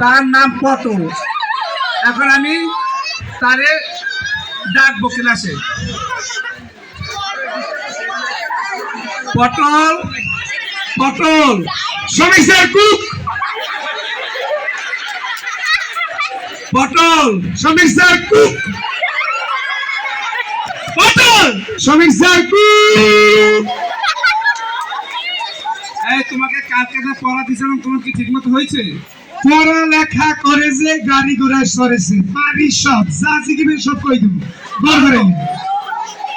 তার নাম পটল এখন আমি তারে ডাকবো ক্লাসে। পটল পটল। সমস্যার কুক। পটল সমস্যার কুক। পটল সমস্যার কুক। এই, তোমাকে কালকে পড়া দিয়েছিলাম, তোমার কি ঠিক মতো হয়েছে? পড়ালেখা করে যে গাড়ি ঘোড়ায় সরেছে পারি সব যা শিখিবে সব কই দেবো? গড় করে।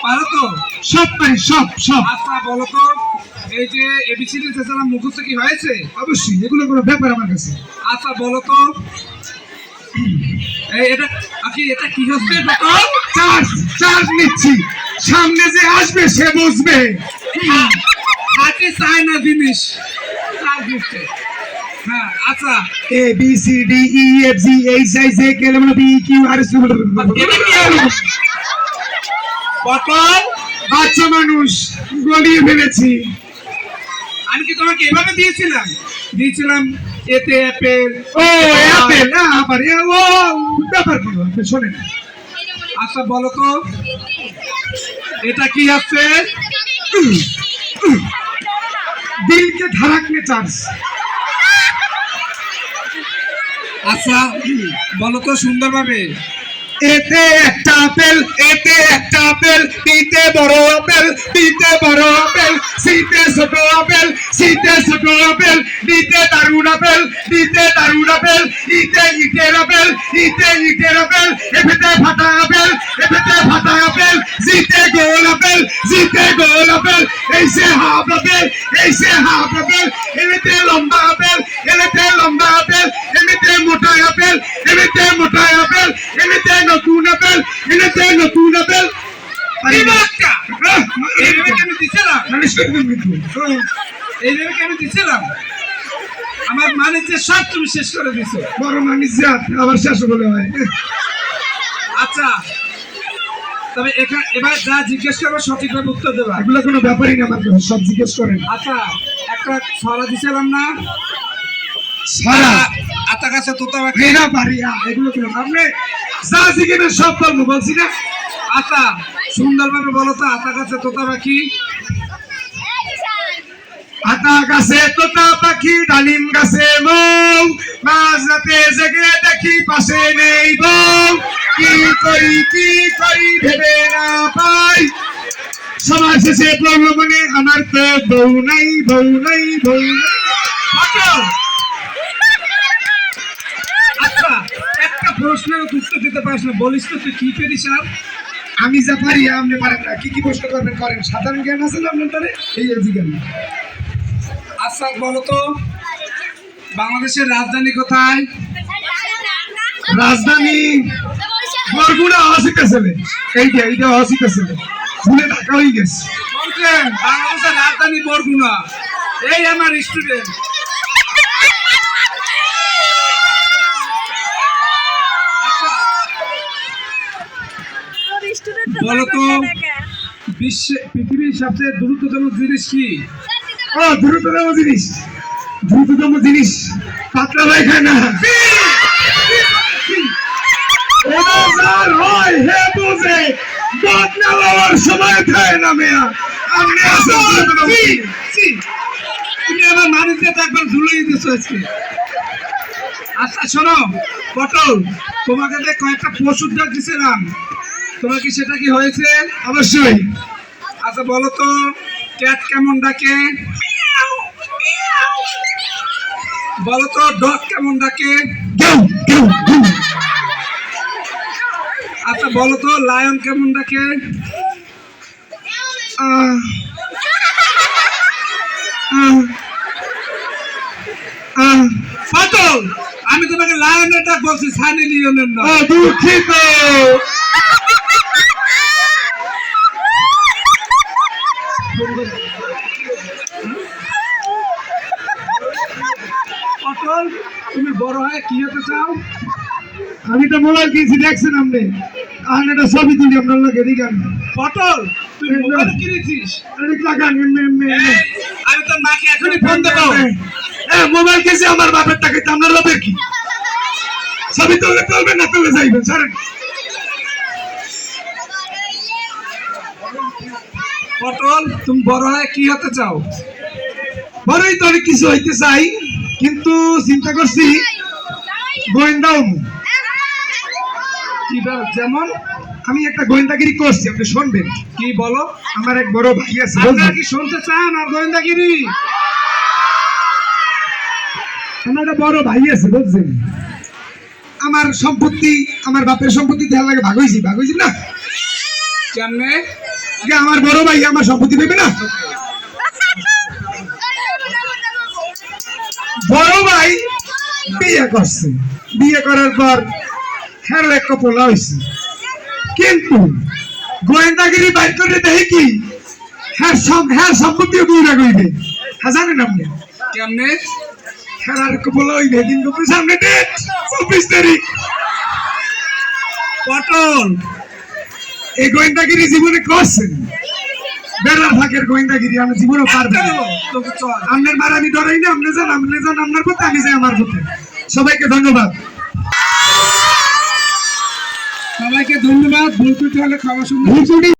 পারো তো? সব পারি সব সব। আচ্ছা বলো তো এই যে এবিসিডি চেঁচালাম মুখস্থ কি হয়েছে? অবশ্যই এগুলো কোনো ব্যাপার আমার কাছে। আচ্ছা বলো তো। এই এটা কি এটা কি হচ্ছে? চার্জ চার্জ নিচ্ছি। সামনে যে আসবে সে বুঝবে। হাতে চায় না জিনিস চার দিচ্ছে। আচ্ছা A B C D E F G H I J K L M P Q R S বাচ্চা মানুষ গলিয়ে ফেলেছি আমি কি তোমাকে এভাবে দিয়েছিলাম দিয়েছিলাম এতে অ্যাপেল ও অ্যাপেল আবার এ ও ব্যাপার কি শোনেন আচ্ছা বলো তো এটা কি আছে দিলকে ধড়াকনে চার্জ আচ্ছা বলো তো সুন্দরভাবে। এতে একটা আপেল, এতে একটা আপেল তিতে বড় আপেল তিতে বড় আপেল, সিতে ছোট আপেল, সিতে ছোট আপেল দিতে দারুণ আপেল দিতে দারুণ আপেল ইতে ইটের আপেল ইতে ইটের আপেল, এফেতে ফাটা আপেল, এফেতে ফাটা আপেল, জিতে গোল আপেল, জিতে গোল আপেল এইসে হাফ আপেল এইসে হাফ আপেল এমনিতে লম্বা আপেল এমনিতে লম্বা আপেল এমনিতে মোটা আপেল এমনিতে মোটা আপেল এমনিতে নতুন আপেল এমনিতে নতুন আপেল। কি? আমি দিছিলাম। আমার মানে যে সব তুমি শেষ করে দিছো। বড় মানুষ জাত আবার শেষ বলে হয়। আচ্ছা। তবে এখানে এবার যা জিজ্ঞেস করবে সঠিকভাবে উত্তর দেবা। এগুলো কোনো ব্যাপারই না আমার সব জিজ্ঞেস করেন। আচ্ছা একটা ছড়া দিছিলাম না? সারা আতা গাছে তোতা পাখি মেয়েরা বাড়িয়া এগুলো কোনো আপনি যা শিখেবেন সব পারব বলছি না? আচ্ছা সুন্দরভাবে বলো তো আতা গাছে তোতা পাখি আতা গাছে তোতা পাখি ডালিম গাছে মৌ। মাঝ রাতে জেগে দেখি পাশে নেই বউ কি করি কি করি ভেবে না পাই। সবার শেষে পড়ল আমার তো বউ নাই বউ নাই বউ নাই পটল! আচ্ছা একটা প্রশ্নের উত্তর দিতে পারিস না বলিস তো তুই কি পেরিস আর আমি যা পারি আপনি পারেন না। কি কি প্রশ্ন করবেন করেন। সাধারণ জ্ঞান আছে না আপনার এই জ্ঞান? আচ্ছা বলো তো বাংলাদেশের রাজধানী কোথায়? রাজধানী বরগুনা হসিতেছে এইটা এইটা হসিতেছে ভুলে ঢাকা হয়ে গেছে। বাংলাদেশের রাজধানী বরগুনা। এই আমার স্টুডেন্ট বলো তো বিশ্বে পৃথিবীর সবচেয়ে দ্রুততম জিনিস কি? ও দ্রুততম জিনিস। দ্রুততম জিনিস। পাতলা পায়খানা। হয় হে বুঝে। বদনা বাবার সময় থাকে না মেয়া। আপনি আসেন। তুমি আমার মানুষকে একবার ঝুলিয়ে দিচ্ছ আজকে। আচ্ছা শোনো পটল। তোমাকে কয়েকটা পশুর ডাক দিছিলাম তোমার কি সেটা কি হয়েছে? অবশ্যই। আচ্ছা বলো তো ক্যাট কেমন ডাকে? বলো তো ডগ কেমন ডাকে? আচ্ছা বলো তো লায়ন কেমন ডাকে? আমি তোমাকে লায়নের ডাক বলছি সানি লিওনের না দুঃখিত পটল তুমি বড় হয়ে কি হতে চাও আমি তো মোবাইল কিনছি দেখছেন আপনি? আর এটা ছবি তুলি আপনার লোক এদিকে আন। পটল তুই মোবাইল কিনেছিস? আমি তোর মাকে এখনই ফোন দেবো। এ, মোবাইল কিনছি আমার বাপের টাকা আপনার বাপের কি? ছবি তুললে তুলবেন না তুলে যাইবেন সারেন পটল তুমি বড় হয়ে কি হতে চাও? বড়ই তো অনেক কিছু হইতে চাই কিন্তু চিন্তা করছি বল যেমন আমি একটা গোয়েন্দাগিরি করছি আপনি শুনবেন। কি বলো? আমার এক বড় ভাই আছে। আপনারা কি শুনতে চান আর গোয়েন্দাগিরি? আমার একটা বড় ভাই আছে বুঝছেন? আমার সম্পত্তি আমার বাপের সম্পত্তি দেওয়ার লাগে ভাগ হয়েছি ভাগ হয়েছি না? কেমনে? আমার বড় ভাই আমার সম্পত্তি পেবে না? বড় ভাই বিয়ে করছে। বিয়ে করার পর এক কপলা হয়েছে কিন্তু গোয়েন্দাগিরি বাইর করে দেখি কি হ্যাঁ সব হ্যাঁ সম্পত্তিও হইবে হ্যাঁ কেমনে? কিন্তু সামনে ডেট চব্বিশ তারিখ। পটল। এই গোয়েন্দাগিরি জীবনে করছেন বেড়ার ফাঁকের গোয়েন্দাগিরি আমি জীবনে চল। আপনার মার আমি ডরাই না আপনি যান আপনি যান আপনার পথে আমি যাই আমার পথে। সবাইকে ধন্যবাদ। সবাইকে ধন্যবাদ ভুল ত্রুটি হলে খাওয়া ত্রুটি